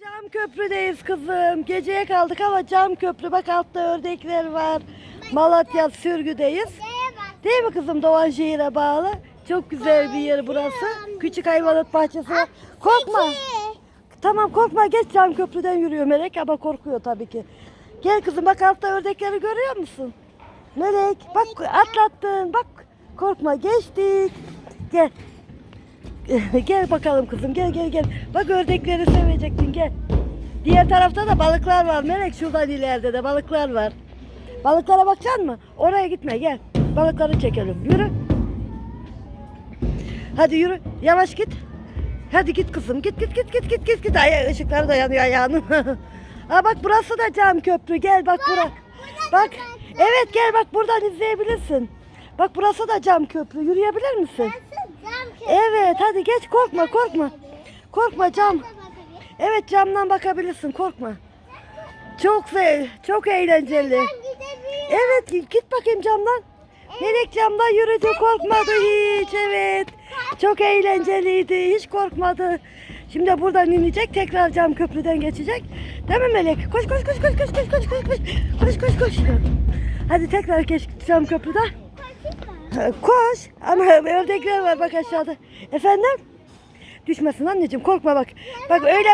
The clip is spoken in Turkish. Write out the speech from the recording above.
cam köprüdeyiz kızım. Geceye kaldık ama cam köprü. Bak altta ördekler var. Malatya sürgüdeyiz. Değil mi kızım Doğanşehir'e bağlı? Çok güzel bir yer burası. Küçük hayvanat bahçesi var. Korkma. Tamam korkma geç cam köprüden yürüyor Melek ama korkuyor tabii ki. Gel kızım bak altta ördekleri görüyor musun? Melek bak atlattın bak korkma geçtik. Gel. gel bakalım kızım gel gel gel. Bak ördekleri sevecektin gel. Diğer tarafta da balıklar var Melek şuradan ileride de balıklar var. Balıklara bakacaksın mı? Oraya gitme gel. Balıkları çekelim. Yürü. Hadi yürü. Yavaş git. Hadi git kızım. Git git git git git git git. Ay ışıkları da yanıyor ayağının. ha bak burası da cam köprü. Gel bak bura. Bak. Evet gel bak buradan izleyebilirsin. Bak burası da cam köprü. Yürüyebilir misin? Evet hadi geç korkma korkma. Korkma cam. Evet camdan bakabilirsin korkma. Çok sev, çok eğlenceli. Evet git bakayım camdan. Melek camdan yürüdü korkmadı hiç evet. Çok eğlenceliydi hiç korkmadı. Şimdi buradan inecek tekrar cam köprüden geçecek. Değil mi Melek? Koş koş koş koş koş koş koş koş koş koş koş koş. Hadi tekrar geç cam köprüden. Koş ama ördekler var bak aşağıda. Efendim? Düşmesin anneciğim korkma bak. Bak öyle